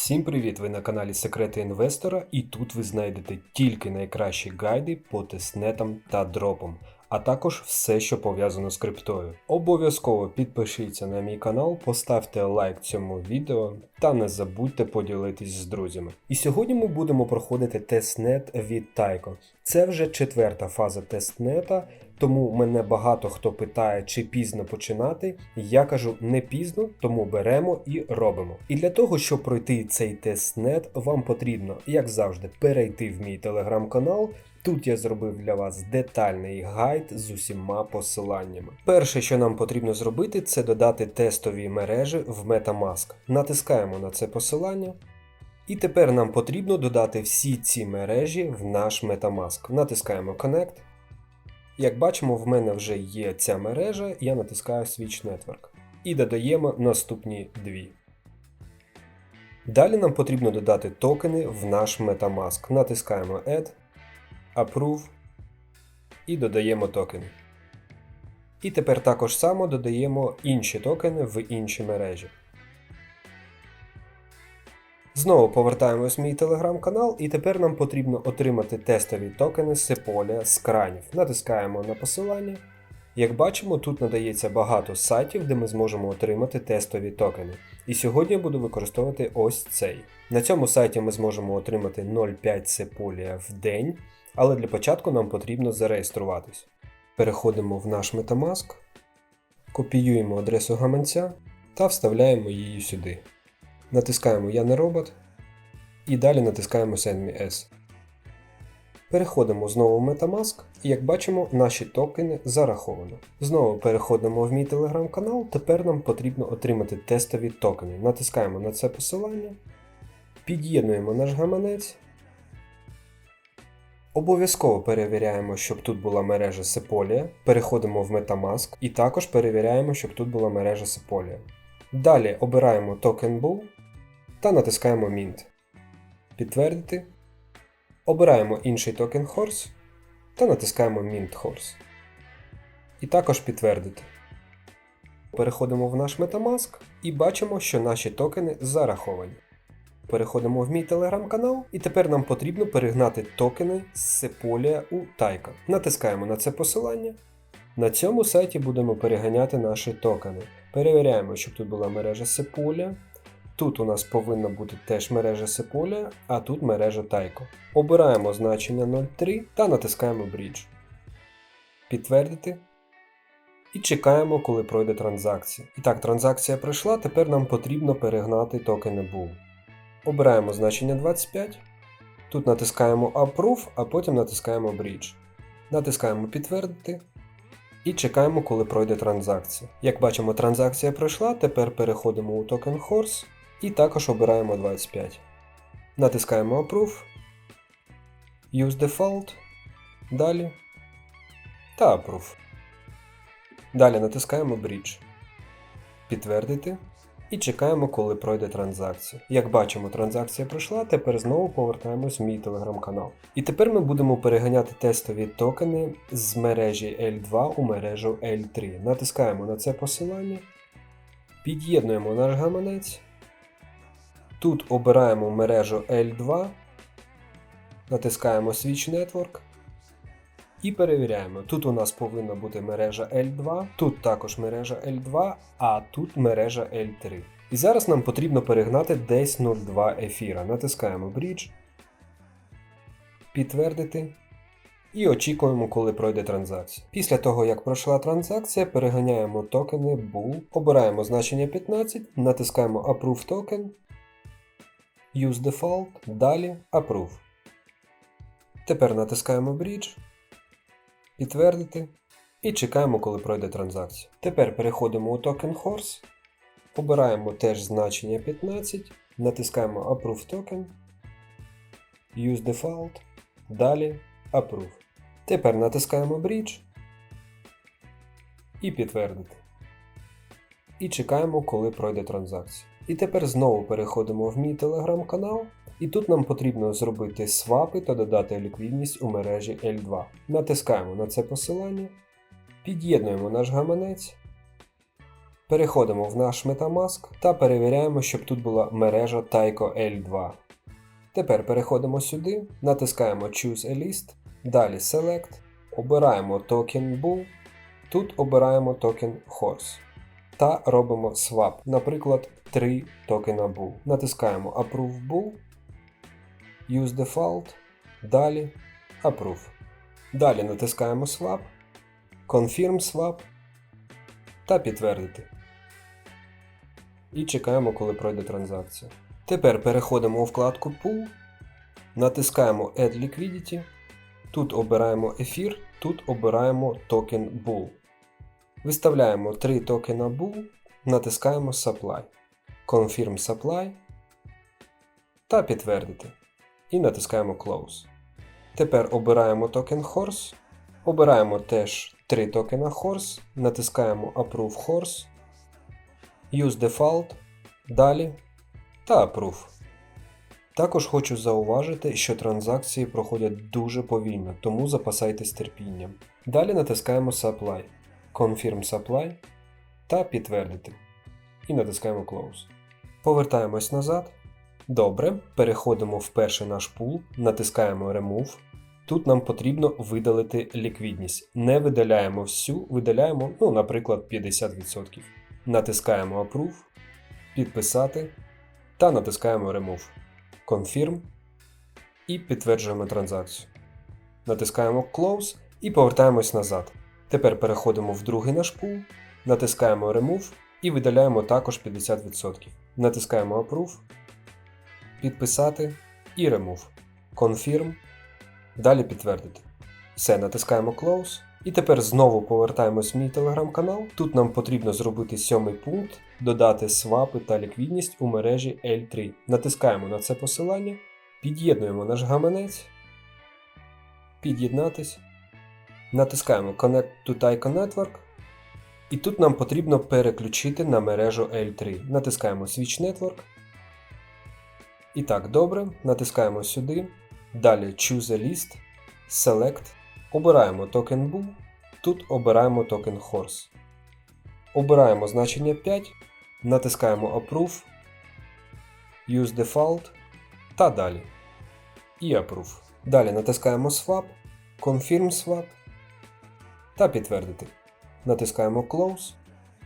Всім привіт! Ви на каналі Секрети Інвестора, і тут ви знайдете тільки найкращі гайди по тестнетам та дропам, а також все, що пов'язано з криптою. Обов'язково підпишіться на мій канал, поставте лайк цьому відео та не забудьте поділитись з друзями. І сьогодні ми будемо проходити тестнет від Taiko. Це вже четверта фаза тестнета. Тому мене багато хто питає, чи пізно починати. Я кажу не пізно, тому беремо і робимо. І для того, щоб пройти цей тестнет, вам потрібно, як завжди, перейти в мій телеграм-канал. Тут я зробив для вас детальний гайд з усіма посиланнями. Перше, що нам потрібно зробити, це додати тестові мережі в Metamask. Натискаємо на це посилання. І тепер нам потрібно додати всі ці мережі в наш Metamask. Натискаємо Connect. Як бачимо, в мене вже є ця мережа, я натискаю Switch Network. І додаємо наступні дві. Далі нам потрібно додати токени в наш Metamask. Натискаємо Add, Approve і додаємо токени. І тепер також само додаємо інші токени в інші мережі. Знову повертаємось в мій телеграм-канал, і тепер нам потрібно отримати тестові токени з Sepolia з кранів. Натискаємо на посилання. Як бачимо, тут надається багато сайтів, де ми зможемо отримати тестові токени. І сьогодні буду використовувати ось цей. На цьому сайті ми зможемо отримати 0,5 Sepolia в день, але для початку нам потрібно зареєструватись. Переходимо в наш Metamask, копіюємо адресу гаманця та вставляємо її сюди. Натискаємо Я не робот і далі натискаємо Send me as. Переходимо знову в Metamask, і як бачимо, наші токени зараховано. Знову переходимо в мій телеграм-канал. Тепер нам потрібно отримати тестові токени. Натискаємо на це посилання, під'єднуємо наш гаманець. Обов'язково перевіряємо, щоб тут була мережа Sepolia. Переходимо в Metamask і також перевіряємо, щоб тут була мережа Sepolia. Далі обираємо токен Bull та натискаємо Mint. Підтвердити. Обираємо інший токен Horse та натискаємо Mint Horse. І також підтвердити. Переходимо в наш Metamask і бачимо, що наші токени зараховані. Переходимо в мій телеграм-канал, і тепер нам потрібно перегнати токени з Sepolia у Taika. Натискаємо на це посилання. На цьому сайті будемо переганяти наші токени. Перевіряємо, щоб тут була мережа Sepolia. Тут у нас повинна бути теж мережа Sepolia, а тут мережа Taiko. Обираємо значення 0.3 та натискаємо Bridge. Підтвердити. І чекаємо, коли пройде транзакція. І так, транзакція пройшла, тепер нам потрібно перегнати токени Bull. Обираємо значення 25. Тут натискаємо Approve, а потім натискаємо Bridge. Натискаємо Підтвердити. І чекаємо, коли пройде транзакція. Як бачимо, транзакція пройшла, тепер переходимо у токен Horse і також обираємо 25. Натискаємо Approve, Use Default, далі та Approve. Далі натискаємо Bridge. Підтвердити. І чекаємо, коли пройде транзакція. Як бачимо, транзакція пройшла, тепер знову повертаємось в мій телеграм-канал. І тепер ми будемо переганяти тестові токени з мережі L2 у мережу L3. Натискаємо на це посилання, під'єднуємо наш гаманець. Тут обираємо мережу L2, натискаємо Switch Network. І перевіряємо. Тут у нас повинна бути мережа L2, тут також мережа L2, а тут мережа L3. І зараз нам потрібно перегнати десь 0,2 ефіра. Натискаємо Bridge, підтвердити. І очікуємо, коли пройде транзакція. Після того, як пройшла транзакція, переганяємо токени Bull, обираємо значення 15, натискаємо Approve Token, Use Default, далі Approve. Тепер натискаємо Bridge підтвердити і чекаємо, коли пройде транзакція. Тепер переходимо у токен Horse, обираємо теж значення 15, натискаємо Approve Token, Use Default, далі Approve. Тепер натискаємо Bridge і підтвердити. І чекаємо, коли пройде транзакція. І тепер знову переходимо в мій телеграм-канал. І тут нам потрібно зробити свапи та додати ліквідність у мережі L2. Натискаємо на це посилання, під'єднуємо наш гаманець, Переходимо в наш Metamask та перевіряємо, щоб тут була мережа Taiko L2. Тепер переходимо сюди, натискаємо Choose a List, далі Select, обираємо токен Bull, тут обираємо токен Horse та робимо swap, наприклад, 3 токена Bull. Натискаємо Approve Bull, Use Default, далі Approve. Далі натискаємо Swap, Confirm Swap та підтвердити. І чекаємо, коли пройде транзакція. Тепер переходимо у вкладку Pool, натискаємо Add Liquidity, тут обираємо ефір, тут обираємо токен Bull. Виставляємо 3 токена Bull, натискаємо Supply, Confirm Supply та підтвердити. І натискаємо Close. Тепер обираємо токен Horse, обираємо теж 3 токена Horse, натискаємо Approve Horse, Use Default, далі та Approve. Також хочу зауважити, що транзакції проходять дуже повільно, тому запасайтесь терпінням. Далі натискаємо Supply, Confirm Supply та підтвердити. І натискаємо Close. Повертаємось назад. Добре, переходимо в перший наш пул, натискаємо Remove. Тут нам потрібно видалити ліквідність. Не видаляємо всю, видаляємо, ну, наприклад, 50%. Натискаємо Approve, підписати та натискаємо Remove. Confirm і підтверджуємо транзакцію. Натискаємо Close і повертаємось назад. Тепер переходимо в другий наш пул, натискаємо Remove і видаляємо також 50%. Натискаємо Approve, підписати і Remove. Confirm. Далі підтвердити. Все, натискаємо Close. І тепер знову повертаємось в мій телеграм-канал. Тут нам потрібно зробити сьомий пункт, додати свапи та ліквідність у мережі L3. Натискаємо на це посилання, під'єднуємо наш гаманець, під'єднатись, натискаємо Connect to Taiko Network. І тут нам потрібно переключити на мережу L3. Натискаємо Switch Network. І так, добре, натискаємо сюди. Далі Choose a List, Select. Обираємо токен Bull, тут обираємо токен Horse. Обираємо значення 5, натискаємо Approve, Use Default та далі. І Approve. Далі натискаємо Swap, Confirm Swap та підтвердити. Натискаємо Close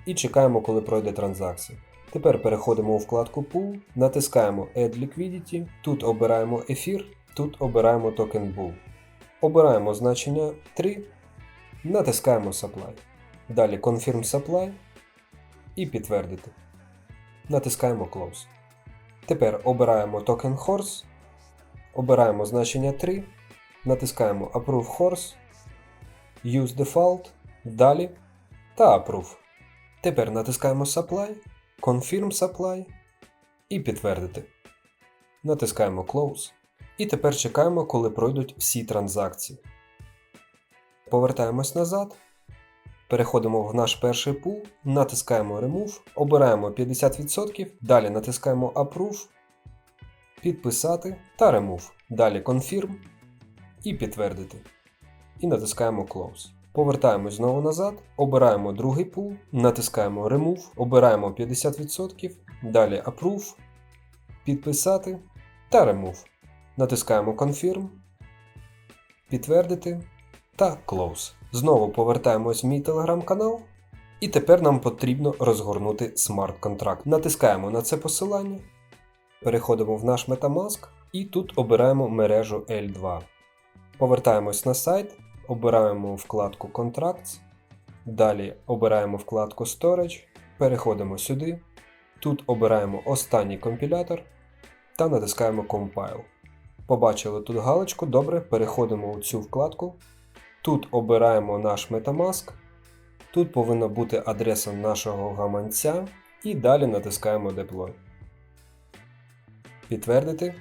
і чекаємо, коли пройде транзакція. Тепер переходимо у вкладку Pool, натискаємо Add Liquidity, тут обираємо ефір, тут обираємо токен Bull. Обираємо значення 3, натискаємо Supply. Далі Confirm Supply і підтвердити. Натискаємо Close. Тепер обираємо токен Horse, обираємо значення 3, натискаємо Approve Horse, Use Default, далі та Approve. Тепер натискаємо Supply, Confirm Supply і підтвердити. Натискаємо Close. І тепер чекаємо, коли пройдуть всі транзакції. Повертаємось назад. Переходимо в наш перший пул, натискаємо Remove, обираємо 50%, далі натискаємо Approve, підписати та Remove. Далі Confirm і підтвердити. І натискаємо Close. Повертаємось знову назад, обираємо другий пул, натискаємо Remove, обираємо 50%, далі Approve, підписати та Remove. Натискаємо Confirm, підтвердити та Close. Знову повертаємось в мій телеграм-канал. І тепер нам потрібно розгорнути смарт-контракт. Натискаємо на це посилання, переходимо в наш Metamask і тут обираємо мережу L2. Повертаємось на сайт, обираємо вкладку Contracts, далі обираємо вкладку Storage, переходимо сюди. Тут обираємо останній компілятор та натискаємо Compile. Побачили тут галочку, добре, переходимо у цю вкладку. Тут обираємо наш Metamask. Тут повинна бути адреса нашого гаманця. І далі натискаємо Deploy. Підтвердити.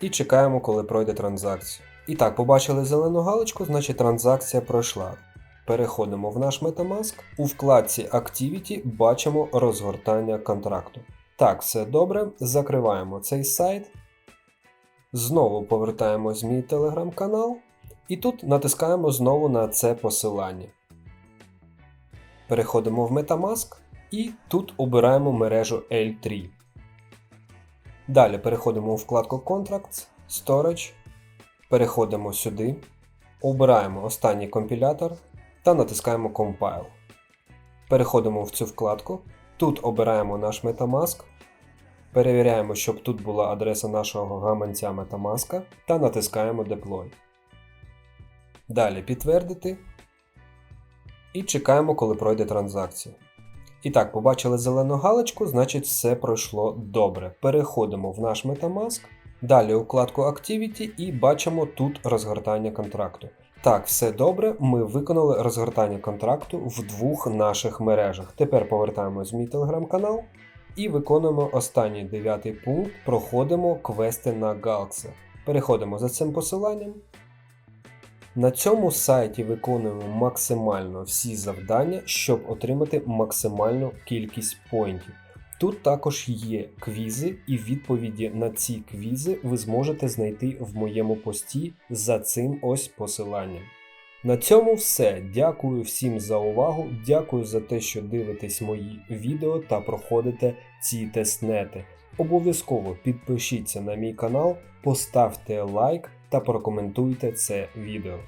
І чекаємо, коли пройде транзакція. І так, побачили зелену галочку, значить транзакція пройшла. Переходимо в наш Metamask. У вкладці Activity бачимо розгортання контракту. Так, все добре. Закриваємо цей сайт. Знову повертаємось в мій телеграм-канал. І тут натискаємо знову на це посилання. Переходимо в Metamask, І тут обираємо мережу L3. Далі переходимо у вкладку Contracts, Storage, переходимо сюди, обираємо останній компілятор та натискаємо Compile. Переходимо в цю вкладку. Тут обираємо наш Metamask, перевіряємо, щоб тут була адреса нашого гаманця Metamask та натискаємо Deploy. Далі підтвердити і чекаємо, коли пройде транзакція. І так, побачили зелену галочку, значить все пройшло добре. Переходимо в наш Metamask, далі у вкладку Activity і бачимо тут розгортання контракту. Так, все добре, ми виконали розгортання контракту в двох наших мережах. Тепер повертаємось в мій телеграм-канал і виконуємо останній дев'ятий пункт. Проходимо квести на Galaxy. Переходимо за цим посиланням. На цьому сайті виконуємо максимально всі завдання, щоб отримати максимальну кількість поінтів. Тут також є квізи, і відповіді на ці квізи ви зможете знайти в моєму пості за цим ось посиланням. На цьому все. Дякую всім за увагу. Дякую за те, що дивитесь мої відео та проходите ці тестнети. Обов'язково підпишіться на мій канал, поставте лайк та прокоментуйте це відео.